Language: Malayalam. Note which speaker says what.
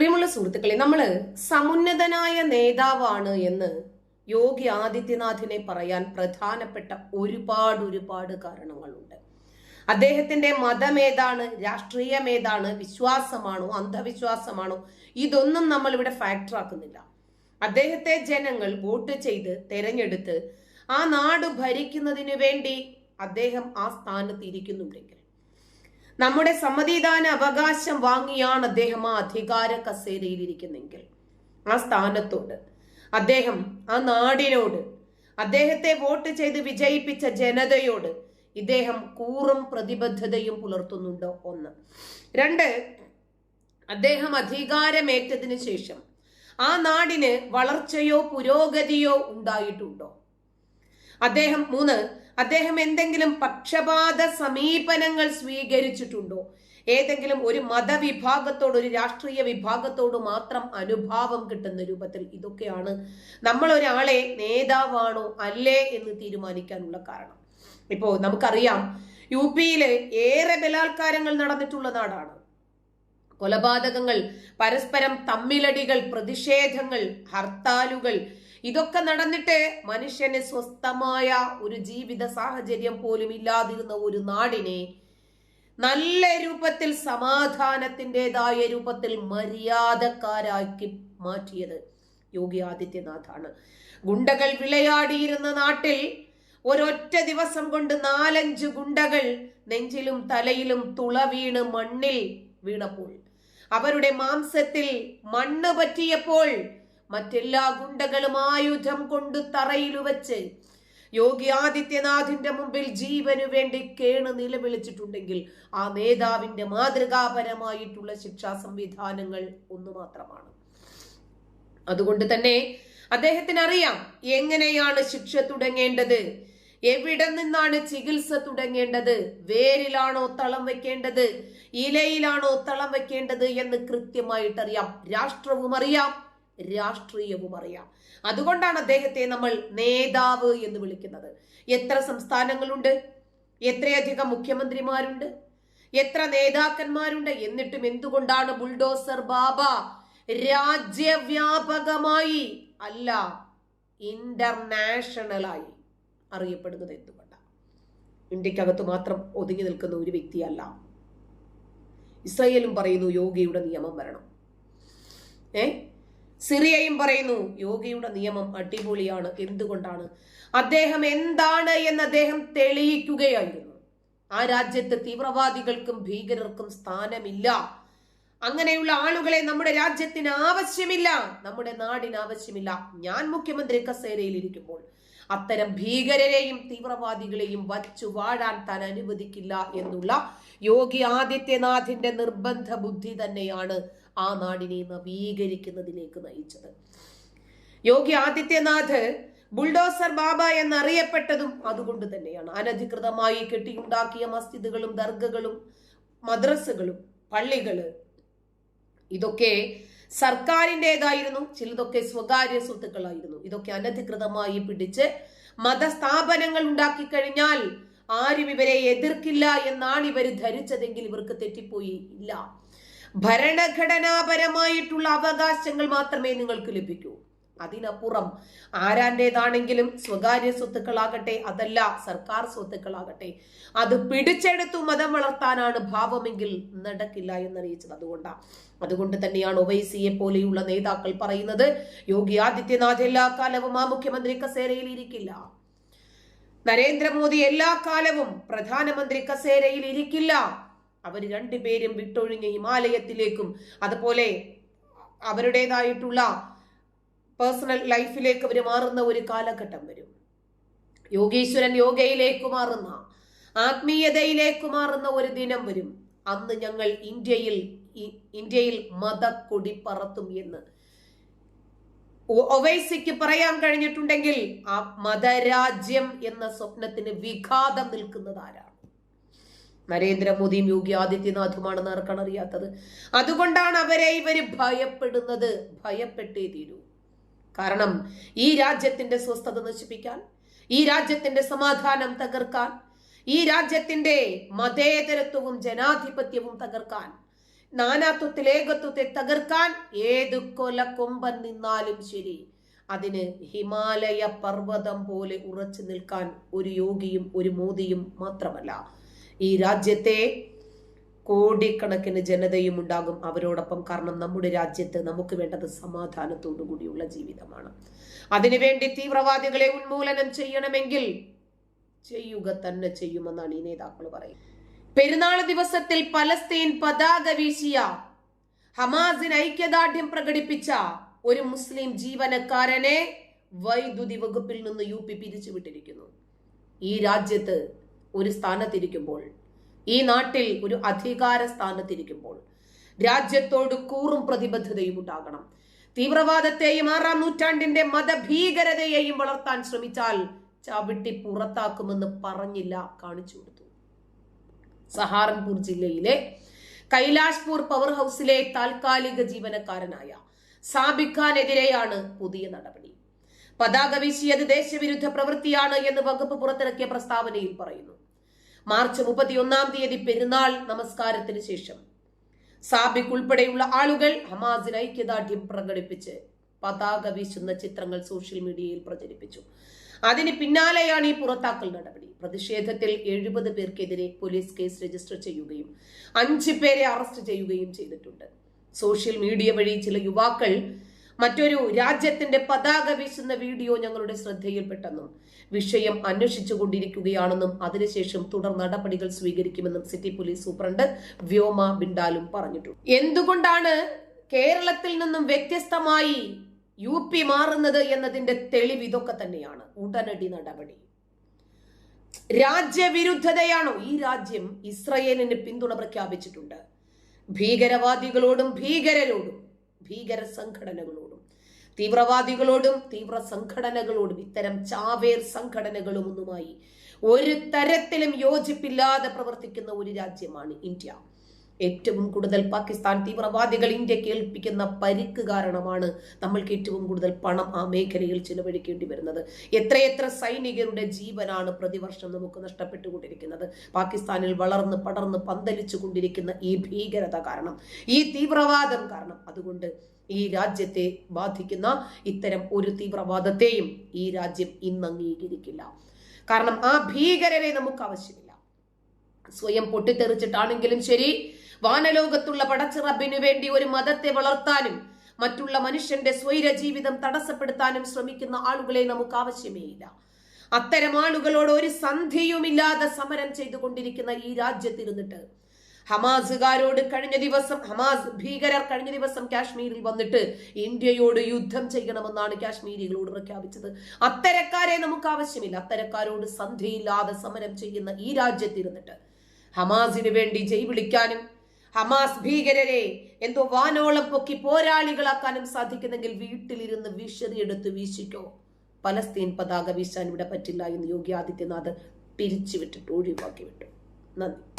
Speaker 1: പ്രിയമുള്ള സുഹൃത്തുക്കളെ നമ്മൾ സമുന്നതനായ നേതാവാണ് എന്ന് യോഗി ആദിത്യനാഥിനെ പറയാൻ പ്രധാനപ്പെട്ട ഒരുപാട് ഒരുപാട് കാരണങ്ങളുണ്ട് അദ്ദേഹത്തിന്റെ മതമേതാണ് രാഷ്ട്രീയമേതാണ് വിശ്വാസമാണോ അന്ധവിശ്വാസമാണോ ഇതൊന്നും നമ്മൾ ഇവിടെ ഫാക്ടർ ആക്കുന്നില്ല അദ്ദേഹത്തെ ജനങ്ങൾ വോട്ട് ചെയ്ത് തെരഞ്ഞെടുത്ത് ആ നാട് ഭരിക്കുന്നതിന് വേണ്ടി അദ്ദേഹം ആ സ്ഥാനത്ത് ഇരിക്കുന്നുണ്ടെങ്കിൽ നമ്മുടെ സമ്മതിദാന അവകാശം വാങ്ങിയാണ് അദ്ദേഹം ആ അധികാര കസേരയിൽ ഇരിക്കുന്നെങ്കിൽ ആ സ്ഥാനത്തോട് അദ്ദേഹം ആ നാടിനോട് അദ്ദേഹത്തെ വോട്ട് ചെയ്ത് വിജയിപ്പിച്ച ജനതയോട് ഇദ്ദേഹം കൂറും പ്രതിബദ്ധതയും പുലർത്തുന്നുണ്ടോ ഒന്ന് രണ്ട് അദ്ദേഹം അധികാരമേറ്റതിനു ശേഷം ആ നാടിന് വളർച്ചയോ പുരോഗതിയോ ഉണ്ടായിട്ടുണ്ടോ അദ്ദേഹം മൂന്ന് അദ്ദേഹം എന്തെങ്കിലും പക്ഷപാത സമീപനങ്ങൾ സ്വീകരിച്ചിട്ടുണ്ടോ ഏതെങ്കിലും ഒരു മതവിഭാഗത്തോട് ഒരു രാഷ്ട്രീയ വിഭാഗത്തോട് മാത്രം അനുഭാവം കിട്ടുന്ന രൂപത്തിൽ ഇതൊക്കെയാണ് നമ്മൾ ഒരാളെ നേതാവാണോ അല്ലേ എന്ന് തീരുമാനിക്കാനുള്ള കാരണം ഇപ്പോ നമുക്കറിയാം യു പിയിലെ ഏറെ ബലാത്കാരങ്ങൾ നടന്നിട്ടുള്ള നാടാണ് കൊലപാതകങ്ങൾ പരസ്പരം തമ്മിലടികൾ പ്രതിഷേധങ്ങൾ ഹർത്താലുകൾ ഇതൊക്കെ നടന്നിട്ട് മനുഷ്യന് സ്വസ്ഥമായ ഒരു ജീവിത സാഹചര്യം പോലും ഇല്ലാതിരുന്ന ഒരു നാടിനെ നല്ല രൂപത്തിൽ സമാധാനത്തിൻ്റെതായ രൂപത്തിൽ മര്യാദക്കാരാക്കി മാറ്റിയത് യോഗി ആദിത്യനാഥാണ് ഗുണ്ടകൾ വിളയാടിയിരുന്ന നാട്ടിൽ ഒരൊറ്റ ദിവസം കൊണ്ട് നാലഞ്ച് ഗുണ്ടകൾ നെഞ്ചിലും തലയിലും തുള വീണ് മണ്ണിൽ വീണപ്പോൾ അവരുടെ മാംസത്തിൽ മണ്ണ് പറ്റിയപ്പോൾ മറ്റെല്ലാ ഗുണ്ടകളും ആയുധം കൊണ്ട് തറയിൽ വെച്ച് യോഗി ആദിത്യനാഥിന്റെ മുമ്പിൽ ജീവനു വേണ്ടി കേണ് നിലവിളിച്ചിട്ടുണ്ടെങ്കിൽ ആ നേതാവിന്റെ മാതൃകാപരമായിട്ടുള്ള ശിക്ഷാ സംവിധാനങ്ങൾ ഒന്ന് മാത്രമാണ് അതുകൊണ്ട് തന്നെ അദ്ദേഹത്തിന് അറിയാം എങ്ങനെയാണ് ശിക്ഷ തുടങ്ങേണ്ടത് എവിടെ നിന്നാണ് ചികിത്സ തുടങ്ങേണ്ടത് വേരിലാണോ തളം വെക്കേണ്ടത് ഇലയിലാണോ തളം വെക്കേണ്ടത് എന്ന് കൃത്യമായിട്ടറിയാം രാഷ്ട്രവും അറിയാം രാഷ്ട്രീയവും അറിയാം അതുകൊണ്ടാണ് അദ്ദേഹത്തെ നമ്മൾ നേതാവ് എന്ന് വിളിക്കുന്നത് എത്ര സംസ്ഥാനങ്ങളുണ്ട് എത്രയധികം മുഖ്യമന്ത്രിമാരുണ്ട് എത്ര നേതാക്കന്മാരുണ്ട് എന്നിട്ടും എന്തുകൊണ്ടാണ് ബുൾഡോസർ ബാബ രാജ്യവ്യാപകമായി അല്ല ഇന്റർനാഷണലായി അറിയപ്പെടുന്നത് എന്തുകൊണ്ടാണ് ഇന്ത്യക്കകത്ത് മാത്രം ഒതുങ്ങി നിൽക്കുന്ന ഒരു വ്യക്തിയല്ല ഇസ്രയേലും പറയുന്നു യോഗയുടെ നിയമം വരണം ഏ സിറിയയും പറയുന്നു യോഗയുടെ നിയമം അടിപൊളിയാണ് എന്തുകൊണ്ടാണ് അദ്ദേഹം എന്താണ് എന്ന് അദ്ദേഹം തെളിയിക്കുകയായിരുന്നു ആ രാജ്യത്ത് തീവ്രവാദികൾക്കും ഭീകരർക്കും സ്ഥാനമില്ല അങ്ങനെയുള്ള ആളുകളെ നമ്മുടെ രാജ്യത്തിന് ആവശ്യമില്ല നമ്മുടെ നാടിന് ആവശ്യമില്ല ഞാൻ മുഖ്യമന്ത്രി കസേരയിൽ ഇരിക്കുമ്പോൾ അത്തരം ഭീകരരെയും തീവ്രവാദികളെയും വച്ചു വാഴാൻ താൻ അനുവദിക്കില്ല എന്നുള്ള യോഗി ആദിത്യനാഥിന്റെ നിർബന്ധ ബുദ്ധി തന്നെയാണ് ആ നാടിനെ നവീകരിക്കുന്നതിലേക്ക് നയിച്ചത് യോഗി ആദിത്യനാഥ് ബുൾഡോസർ ബാബ എന്നറിയപ്പെട്ടതും അതുകൊണ്ട് തന്നെയാണ് അനധികൃതമായി കെട്ടിയുണ്ടാക്കിയ മസ്ജിദുകളും ദർഗകളും മദ്രസകളും പള്ളികള് ഇതൊക്കെ സർക്കാരിൻ്റെതായിരുന്നു ചിലതൊക്കെ സ്വകാര്യ സ്വത്തുക്കളായിരുന്നു ഇതൊക്കെ അനധികൃതമായി പിടിച്ച് മതസ്ഥാപനങ്ങൾ ഉണ്ടാക്കി കഴിഞ്ഞാൽ ആരും ഇവരെ എതിർക്കില്ല എന്നാണ് ഇവർ ധരിച്ചതെങ്കിൽ ഇവർക്ക് തെറ്റിപ്പോയി ഇല്ല ഭരണഘടനാപരമായിട്ടുള്ള അവകാശങ്ങൾ മാത്രമേ നിങ്ങൾക്ക് ലഭിക്കൂ അതിനപ്പുറം ആരാൻ്റെതാണെങ്കിലും സ്വകാര്യ സ്വത്തുക്കളാകട്ടെ അതല്ല സർക്കാർ സ്വത്തുക്കളാകട്ടെ അത് പിടിച്ചെടുത്തു മതം വളർത്താനാണ് ഭാവമെങ്കിൽ നടക്കില്ല എന്നറിയിച്ചത് അതുകൊണ്ടാണ് അതുകൊണ്ട് തന്നെയാണ് ഒവൈസിയെ പോലെയുള്ള നേതാക്കൾ പറയുന്നത് യോഗി ആദിത്യനാഥ് എല്ലാ കാലവും ആ മുഖ്യമന്ത്രി കസേരയിൽ ഇരിക്കില്ല നരേന്ദ്രമോദി എല്ലാ കാലവും പ്രധാനമന്ത്രി കസേരയിൽ ഇരിക്കില്ല അവർ രണ്ടുപേരും വിട്ടൊഴിഞ്ഞ ഹിമാലയത്തിലേക്കും അതുപോലെ അവരുടേതായിട്ടുള്ള പേഴ്സണൽ ലൈഫിലേക്ക് അവർ മാറുന്ന ഒരു കാലഘട്ടം വരും യോഗീശ്വരൻ യോഗയിലേക്ക് മാറുന്ന ആത്മീയതയിലേക്ക് മാറുന്ന ഒരു ദിനം വരും അന്ന് ഞങ്ങൾ ഇന്ത്യയിൽ ഇന്ത്യയിൽ മതക്കൊടി പറത്തും എന്ന് ഒവൈസിക്ക് പറയാൻ കഴിഞ്ഞിട്ടുണ്ടെങ്കിൽ ആ മതരാജ്യം എന്ന സ്വപ്നത്തിന് വിഘാതം നിൽക്കുന്നത് ആരാണ് നരേന്ദ്രമോദിയും യോഗി ആദിത്യനാഥുമാണെന്ന് ആർക്കാണ് അറിയാത്തത് അതുകൊണ്ടാണ് അവരെ ഇവർ ഭയപ്പെടുന്നത് ഭയപ്പെട്ടേ തീരൂ കാരണം ഈ രാജ്യത്തിന്റെ സ്വസ്ഥത നശിപ്പിക്കാൻ ഈ രാജ്യത്തിന്റെ സമാധാനം തകർക്കാൻ ഈ രാജ്യത്തിന്റെ മതേതരത്വവും ജനാധിപത്യവും തകർക്കാൻ നാനാത്വത്തിൽ ഏകത്വത്തെ തകർക്കാൻ ഏത് കൊമ്പൻ നിന്നാലും ശരി അതിന് ഹിമാലയ പർവ്വതം പോലെ ഉറച്ചു നിൽക്കാൻ ഒരു യോഗിയും ഒരു മോദിയും മാത്രമല്ല ഈ രാജ്യത്തെ കോടിക്കണക്കിന് ജനതയും ഉണ്ടാകും അവരോടൊപ്പം കാരണം നമ്മുടെ രാജ്യത്ത് നമുക്ക് വേണ്ടത് സമാധാനത്തോടു കൂടിയുള്ള ജീവിതമാണ് അതിനുവേണ്ടി തീവ്രവാദികളെ ഉന്മൂലനം ചെയ്യണമെങ്കിൽ ചെയ്യുക തന്നെ ചെയ്യുമെന്നാണ് ഈ നേതാക്കൾ പറയുന്നത് പെരുന്നാൾ ദിവസത്തിൽ പലസ്തീൻ പതാക വീശിയ ഹമാസിന് ഐക്യദാർഢ്യം പ്രകടിപ്പിച്ച ഒരു മുസ്ലിം ജീവനക്കാരനെ വൈദ്യുതി വകുപ്പിൽ നിന്ന് യു പി പിരിച്ചുവിട്ടിരിക്കുന്നു ഈ രാജ്യത്ത് ഒരു സ്ഥാനത്തിരിക്കുമ്പോൾ ഈ നാട്ടിൽ ഒരു അധികാര സ്ഥാനത്തിരിക്കുമ്പോൾ രാജ്യത്തോട് കൂറും പ്രതിബദ്ധതയും ഉണ്ടാകണം തീവ്രവാദത്തെയും ആറാം നൂറ്റാണ്ടിന്റെ മതഭീകരതയെയും വളർത്താൻ ശ്രമിച്ചാൽ ചവിട്ടി പുറത്താക്കുമെന്ന് പറഞ്ഞില്ല കാണിച്ചു കൊടുത്തു സഹാറൻപൂർ ജില്ലയിലെ കൈലാഷ്പൂർ പവർ ഹൗസിലെ താൽക്കാലിക ജീവനക്കാരനായ സാബിഖാനെതിരെയാണ് പുതിയ നടപടി പതാക വീശിയത് ദേശവിരുദ്ധ പ്രവൃത്തിയാണ് എന്ന് വകുപ്പ് പുറത്തിറക്കിയ പ്രസ്താവനയിൽ പറയുന്നു മാർച്ച് ഒന്നാം തീയതി പെരുന്നാൾ നമസ്കാരത്തിന് ശേഷം സാബിക് ഉൾപ്പെടെയുള്ള ആളുകൾ ഹമാസിന് ഐക്യദാർഢ്യം പ്രകടിപ്പിച്ച് പതാക വീശുന്ന ചിത്രങ്ങൾ സോഷ്യൽ മീഡിയയിൽ പ്രചരിപ്പിച്ചു അതിന് പിന്നാലെയാണ് ഈ പുറത്താക്കൽ നടപടി പ്രതിഷേധത്തിൽ എഴുപത് പേർക്കെതിരെ പോലീസ് കേസ് രജിസ്റ്റർ ചെയ്യുകയും അഞ്ചു പേരെ അറസ്റ്റ് ചെയ്യുകയും ചെയ്തിട്ടുണ്ട് സോഷ്യൽ മീഡിയ വഴി ചില യുവാക്കൾ മറ്റൊരു രാജ്യത്തിന്റെ പതാക വീശുന്ന വീഡിയോ ഞങ്ങളുടെ ശ്രദ്ധയിൽപ്പെട്ടെന്നും വിഷയം അന്വേഷിച്ചു കൊണ്ടിരിക്കുകയാണെന്നും അതിനുശേഷം തുടർ നടപടികൾ സ്വീകരിക്കുമെന്നും സിറ്റി പോലീസ് സൂപ്രണ്ട് വ്യോമ ബിണ്ടാലും പറഞ്ഞിട്ടുണ്ട് എന്തുകൊണ്ടാണ് കേരളത്തിൽ നിന്നും വ്യത്യസ്തമായി യു പി മാറുന്നത് എന്നതിന്റെ തെളിവ് ഇതൊക്കെ തന്നെയാണ് ഉടനടി നടപടി രാജ്യവിരുദ്ധതയാണോ ഈ രാജ്യം ഇസ്രയേലിന് പിന്തുണ പ്രഖ്യാപിച്ചിട്ടുണ്ട് ഭീകരവാദികളോടും ഭീകരരോടും ഭീകര സംഘടനകളോടും തീവ്രവാദികളോടും തീവ്ര സംഘടനകളോടും ഇത്തരം ചാവേർ സംഘടനകളും ഒന്നുമായി ഒരു തരത്തിലും യോജിപ്പില്ലാതെ പ്രവർത്തിക്കുന്ന ഒരു രാജ്യമാണ് ഇന്ത്യ ഏറ്റവും കൂടുതൽ പാകിസ്ഥാൻ തീവ്രവാദികൾ ഇന്ത്യ കേൾപ്പിക്കുന്ന പരിക്ക് കാരണമാണ് നമ്മൾക്ക് ഏറ്റവും കൂടുതൽ പണം ആ മേഖലയിൽ ചിലവഴിക്കേണ്ടി വരുന്നത് എത്രയെത്ര സൈനികരുടെ ജീവനാണ് പ്രതിവർഷം നമുക്ക് നഷ്ടപ്പെട്ടുകൊണ്ടിരിക്കുന്നത് പാകിസ്ഥാനിൽ വളർന്ന് പടർന്ന് പന്തലിച്ചു കൊണ്ടിരിക്കുന്ന ഈ ഭീകരത കാരണം ഈ തീവ്രവാദം കാരണം അതുകൊണ്ട് ഈ രാജ്യത്തെ ബാധിക്കുന്ന ഇത്തരം ഒരു തീവ്രവാദത്തെയും ഈ രാജ്യം ഇന്ന് അംഗീകരിക്കില്ല കാരണം ആ ഭീകരരെ നമുക്ക് ആവശ്യമില്ല സ്വയം പൊട്ടിത്തെറിച്ചിട്ടാണെങ്കിലും ശരി വാനലോകത്തുള്ള പടച്ചിറബിനു വേണ്ടി ഒരു മതത്തെ വളർത്താനും മറ്റുള്ള മനുഷ്യന്റെ സ്വൈര ജീവിതം തടസ്സപ്പെടുത്താനും ശ്രമിക്കുന്ന ആളുകളെ നമുക്ക് ഇല്ല അത്തരം ആളുകളോട് ഒരു സന്ധിയുമില്ലാതെ സമരം ചെയ്തുകൊണ്ടിരിക്കുന്ന ഈ രാജ്യത്തിരുന്നിട്ട് ഹമാസുകാരോട് കഴിഞ്ഞ ദിവസം ഹമാസ് ഭീകരർ കഴിഞ്ഞ ദിവസം കാശ്മീരിൽ വന്നിട്ട് ഇന്ത്യയോട് യുദ്ധം ചെയ്യണമെന്നാണ് കാശ്മീരികളോട് പ്രഖ്യാപിച്ചത് അത്തരക്കാരെ നമുക്ക് ആവശ്യമില്ല അത്തരക്കാരോട് സന്ധിയില്ലാതെ സമരം ചെയ്യുന്ന ഈ രാജ്യത്തിരുന്നിട്ട് ഹമാസിന് വേണ്ടി ജയ് വിളിക്കാനും ഹമാസ് ഭീകരരെ എന്തോ വാനോളം പൊക്കി പോരാളികളാക്കാനും സാധിക്കുന്നെങ്കിൽ വീട്ടിലിരുന്ന് എടുത്ത് വീശിക്കോ പലസ്തീൻ പതാക വീശാൻ ഇവിടെ പറ്റില്ല എന്ന് യോഗി ആദിത്യനാഥ് പിരിച്ചുവിട്ടിട്ട് ഒഴിവാക്കി വിട്ടു നന്ദി